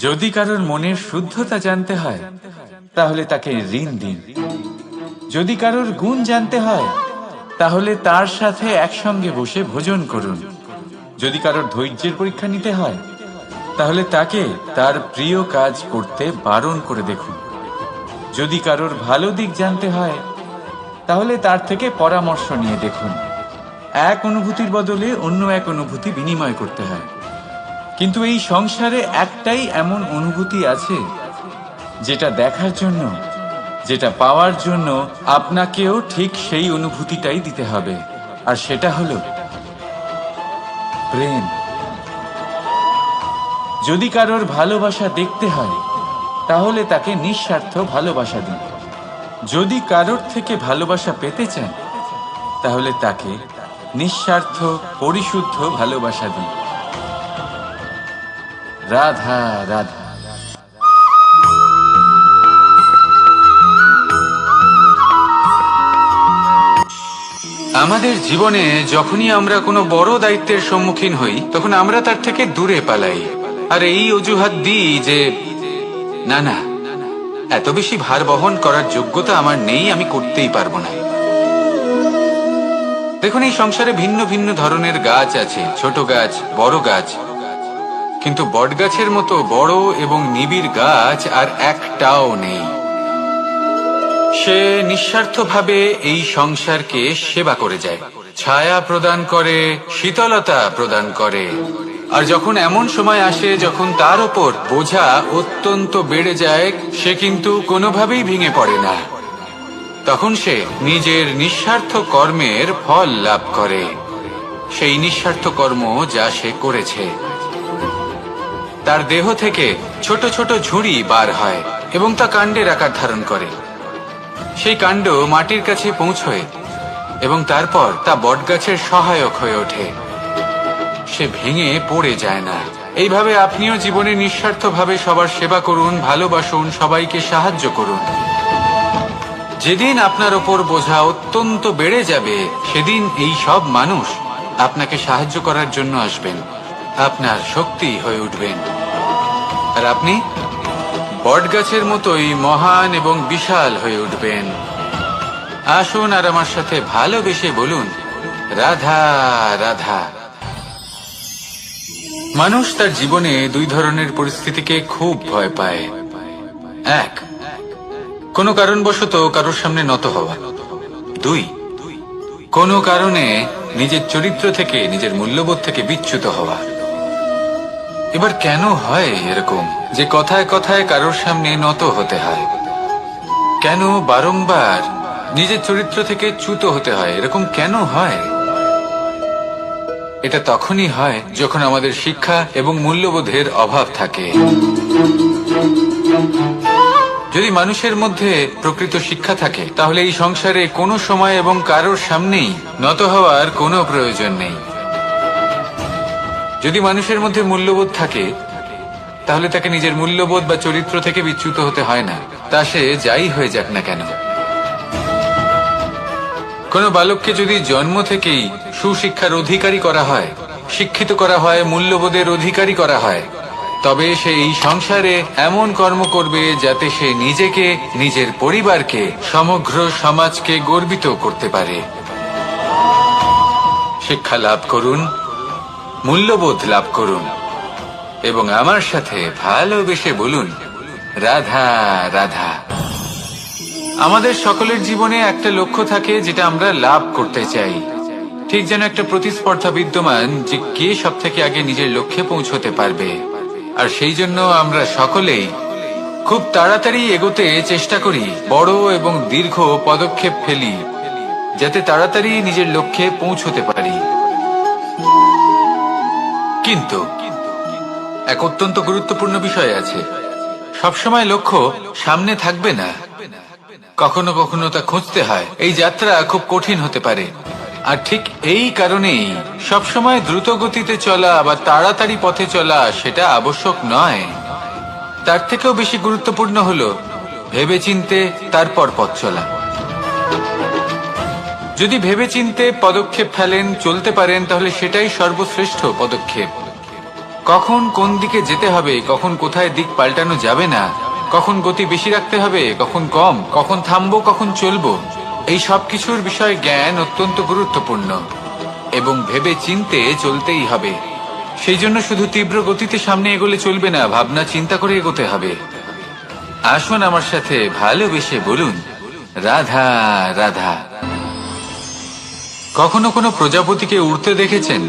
যদি কারোর মনের শুদ্ধতা জানতে হয়, তাহলে তাকে ঋণ দিন। যদি কারোর গুণ জানতে হয়, তাহলে তার সাথে একসঙ্গে বসে ভোজন করুন। যদি কারোর ধৈর্যের পরীক্ষা নিতে হয়, তাহলে তাকে তার প্রিয় কাজ করতে বারণ করে দেখুন। যদি কারোর ভালো দিক জানতে হয়, তাহলে তার থেকে পরামর্শ নিয়ে দেখুন। এক অনুভূতির বদলে অন্য এক অনুভূতি বিনিময় করতে হয়। কিন্তু এই সংসারে একটাই এমন অনুভূতি আছে, যেটা দেখার জন্য, যেটা পাওয়ার জন্য আপনাকেও ঠিক সেই অনুভূতিটাই দিতে হবে। আর সেটা হলো প্রেম। যদি কারোর ভালোবাসা দেখতে হয়, তাহলে তাকে নিঃস্বার্থ ভালোবাসা দিন। যদি কারোর থেকে ভালোবাসা পেতে চান, তাহলে তাকে নিঃস্বার্থ, পরিশুদ্ধ ভালোবাসা দিন। রাধা রাধা। আমাদের জীবনে যখনই আমরা কোনো বড় দায়িত্বের সম্মুখীন হই, তখন আমরা তার থেকে দূরে পালাই। আর এই অজুহাত দিই যে, না না, এত বেশি ভার বহন করার যোগ্যতা আমার নেই, আমি করতেই পারব না। দেখুন, এই সংসারে ভিন্ন ভিন্ন ধরনের গাছ আছে, ছোট গাছ, বড় গাছ। কিন্তু বটগাছের মতো বড় এবং নিবিড় গাছ আর একটাও নেই। সে নিঃস্বার্থভাবে এই সংসারকে সেবা করে যায়। ছায়া প্রদান করে, শীতলতা প্রদান করে। আর যখন এমন সময় আসে যখন তার ওপর বোঝা অত্যন্ত বেড়ে যায়, সে কিন্তু কোনোভাবেই ভেঙে পড়ে না। তখন সে নিজের নিঃস্বার্থ কর্মের ফল লাভ করে। সেই নিঃস্বার্থ কর্ম যা সে করেছে। তার দেহ থেকে ছোট ছোট ঝুড়ি বার হয় এবং তা কাণ্ডের আকার ধারণ করে। সেই কাণ্ড মাটির কাছে পৌঁছয় এবং তারপর তা বটগাছের সহায়ক হয়ে ওঠে। সে ভেঙে পড়ে যায় না। এইভাবে আপনিও জীবনে নিঃস্বার্থভাবে সবার সেবা করুন, ভালোবাসুন, সবাইকে সাহায্য করুন। যেদিন আপনার ওপর বোঝা অত্যন্ত বেড়ে যাবে, সেদিন এই সব মানুষ আপনাকে সাহায্য করার জন্য আসবেন। আপনার শক্তি হয়ে উঠবেন। আর আপনি বটগাছের মতোই মহান এবং বিশাল হয়ে উঠবেন। আসুন আর আমার সাথে ভালোবেসে বলুন, রাধা রাধা। মানুষ তার জীবনে দুই ধরনের পরিস্থিতিকে খুব ভয় পায়। এক, কোনো কারণবশত কারোর সামনে নত হওয়া। দুই, কোনো কারণে নিজের চরিত্র থেকে নিজের মূল্যবোধ থেকে বিচ্যুত হওয়া। এবার কেন হয় এরকম? যে কথায় কথায় কারোর সামনে নত হতে হয়। কেন বারংবার নিজের চরিত্র থেকে চ্যুত হতে হয়? এরকম কেন হয়? এটা তখনই হয় যখন আমাদের শিক্ষা এবং মূল্যবোধের অভাব থাকে। যদি মানুষের মধ্যে প্রকৃত শিক্ষা থাকে, তাহলে এই সংসারে কোনো সময় এবং কারোর সামনেই নত হওয়ার কোনো প্রয়োজন নেই। যদি মানুষের মধ্যে মূল্যবোধ থাকে, তাহলে তাকে নিজের মূল্যবোধ বা চরিত্র থেকে বিচ্যুত হতে হয় না। তা সে যাই হয়ে যাক না কেন। কোনো বালককে যদি জন্ম থেকেই সুশিক্ষার অধিকারী করা হয়, শিক্ষিত করা হয়, মূল্যবোধের অধিকারী করা হয়, তবে সে এই সংসারে এমন কর্ম করবে যাতে সে নিজেকে, নিজের পরিবারকে, সমগ্র সমাজকে গর্বিত করতে পারে। শিক্ষা লাভ করুন মূল্যবোধ লাভ করুন। এবং আমার সাথে ভালোবেসে বলুন, রাধা রাধা। আমাদের সকলের জীবনে একটা লক্ষ্য থাকে যেটা আমরা লাভ করতে চাই। ঠিক যেন একটা প্রতিস্পর্ধা বিদ্যমান যে কে সব থেকে আগে নিজের লক্ষ্যে পৌঁছতে পারবে। আর সেই জন্য আমরা সকলেই খুব তাড়াতাড়ি এগোতে চেষ্টা করি, বড় এবং দীর্ঘ পদক্ষেপ ফেলি, যাতে তাড়াতাড়ি নিজের লক্ষ্যে পৌঁছতে পারি। কিন্তু এক অত্যন্ত গুরুত্বপূর্ণ বিষয় আছে। সবসময় লক্ষ্য সামনে থাকবে না। কখনো কখনো তা খুঁজতে হয়। এই যাত্রা খুব কঠিন হতে পারে। আর ঠিক এই কারণেই সবসময় দ্রুত গতিতে চলা বা তাড়াতাড়ি পথে চলা সেটা আবশ্যক নয়। তার থেকেও বেশি গুরুত্বপূর্ণ হলো ভেবেচিন্তে তারপর পথ চলা। যদি ভেবেচিন্তে পদক্ষেপ ফেলেন, চলতে পারেন, তাহলে সেটাই সর্বশ্রেষ্ঠ পদক্ষেপ। কখন কোন দিকে যেতে হবে, কখন কোথায় দিক পাল্টানো যাবে না, কখন গতি বেশি রাখতে হবে, কখন কম, কখন থামবো, কখন চলবো, এই সব কিছুর বিষয়ে জ্ঞান অত্যন্ত গুরুত্বপূর্ণ এবং ভেবে চিনতে চলতেই হবে। সেই জন্য শুধু তীব্র গতিতে সামনে এগোলে চলবে না, ভাবনা চিন্তা করে এগোতে হবে। আসুন আমার সাথে ভালোবেসে বলুন, রাধা রাধা। কখনো কোনো প্রজাপতিকে উড়তে দেখেছেন?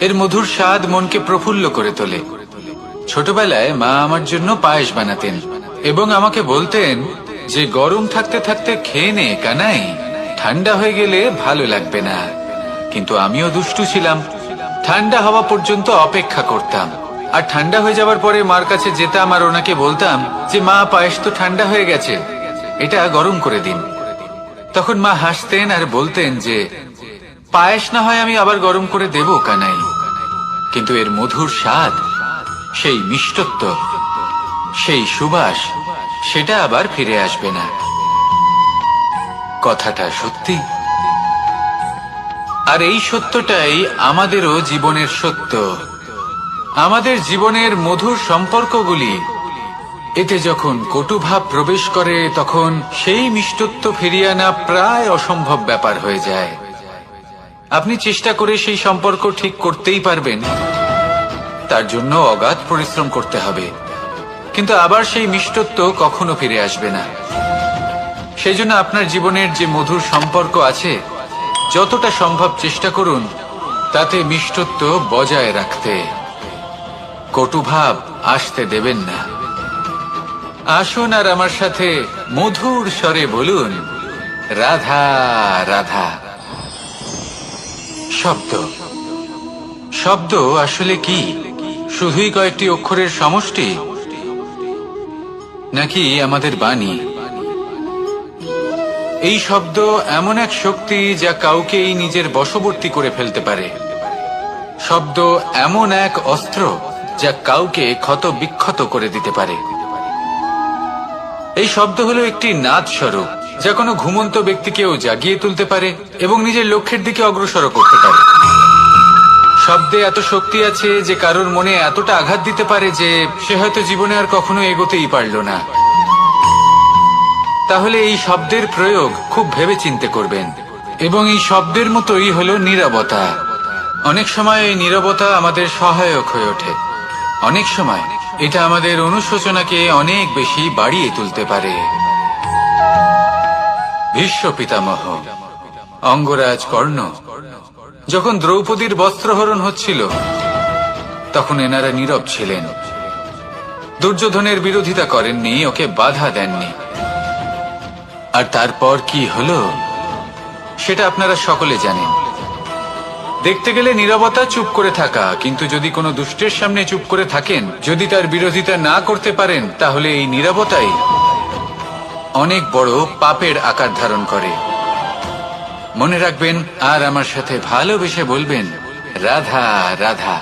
এর মধুর স্বাদ মনকে প্রফুল্ল করে তোলে। ছোটবেলায় মা আমার জন্য পায়েস বানাতেন এবং আমাকে বলতেন যে গরম থাকতে থাকতে খেয়ে নে, কানাই। ঠান্ডা হয়ে গেলে ভালো লাগবে না। কিন্তু আমিও দুষ্টু ছিলাম। ঠান্ডা হওয়া পর্যন্ত অপেক্ষা করতাম। আর ঠান্ডা হয়ে যাওয়ার পরে মার কাছে যেতাম আর ওনাকে বলতাম যে, মা, পায়েস তো ঠান্ডা হয়ে গেছে। এটা গরম করে দিন। তখন মা হাসতেন আর বলতেন যে পায়েস না হয় আমি আবার গরম করে দেব কানাই কিন্তু এর মধুর স্বাদ, সেই মিষ্টত্ব, সেই সুবাস, সেটা আবার ফিরে আসবে না। কথাটা সত্যি। আর এই সত্যটাই আমাদেরও জীবনের সত্য। আমাদের জীবনের মধুর সম্পর্কগুলি, এতে যখন কটুভাব প্রবেশ করে, তখন সেই মিষ্টত্ব ফিরিয়ে আনা প্রায় অসম্ভব ব্যাপার হয়ে যায়। আপনি চেষ্টা করে সেই সম্পর্ক ঠিক করতেই পারবেন। তার জন্য অগাধ পরিশ্রম করতে হবে। কিন্তু আবার সেই মিষ্টত্ব কখনো ফিরে আসবে না। সেই জন্য আপনার জীবনের যে মধুর সম্পর্ক আছে, যতটা সম্ভব চেষ্টা করুন, তাতে মিষ্টত্ব বজায় রাখতে। কটুভাব আসতে দেবেন না। আসুন আর আমার সাথে মধুর স্বরে বলুন, রাধা রাধা। শব্দ। শব্দ আসলে কি? শুধুই কয়েকটি অক্ষরের সমষ্টি? নাকি আমাদের বাণী? এই শব্দ এমন এক শক্তি যা কাউকেই নিজের বশবর্তী করে ফেলতে পারে। শব্দ এমন এক অস্ত্র যা কাউকে ক্ষত বিক্ষত করে দিতে পারে। এই শব্দ হলো একটি নাদ স্বরূপ যা কোনো ঘুমন্ত ব্যক্তিকেও জাগিয়ে তুলতে পারে এবং নিজের লক্ষ্যের দিকে অগ্রসর করতে পারে। শব্দে এত শক্তি আছে যে কারোর মনে এতটা আঘাত দিতে পারে যে সে হয়তো জীবনে আর কখনো এগোতেই পারল না। তাহলে এই শব্দের প্রয়োগ খুব ভেবে চিন্তে করবেন। এবং এই শব্দের মতোই হলো নীরবতা। অনেক সময় এই নীরবতা আমাদের সহায়ক হয়ে ওঠে। অনেক সময় এটা আমাদের অনুশোচনাকে অনেক বেশি বাড়িয়ে তুলতে পারে। ভীষ্ম পিতামহ, অঙ্গরাজ কর্ণ, যখন দ্রৌপদীর বস্ত্রহরণ হচ্ছিল, তখন এনারা নীরব ছিলেন। দুর্যোধনের বিরোধিতা করেননি, ওকে বাধা দেননি। আর তারপর কি হলো, সেটা আপনারা সকলে জানেন। দেখতে গেলে নীরবতা চুপ করে থাকা, কিন্তু যদি কোনো দুষ্টের সামনে চুপ করে থাকেন, যদি তার বিরোধিতা না করতে পারেন, তাহলে এই নীরবতাই অনেক বড় পাপের আকার ধারণ করে। মনে রাখবেন, আর আমার সাথে ভালোবেসে বলবেন, রাধা রাধা।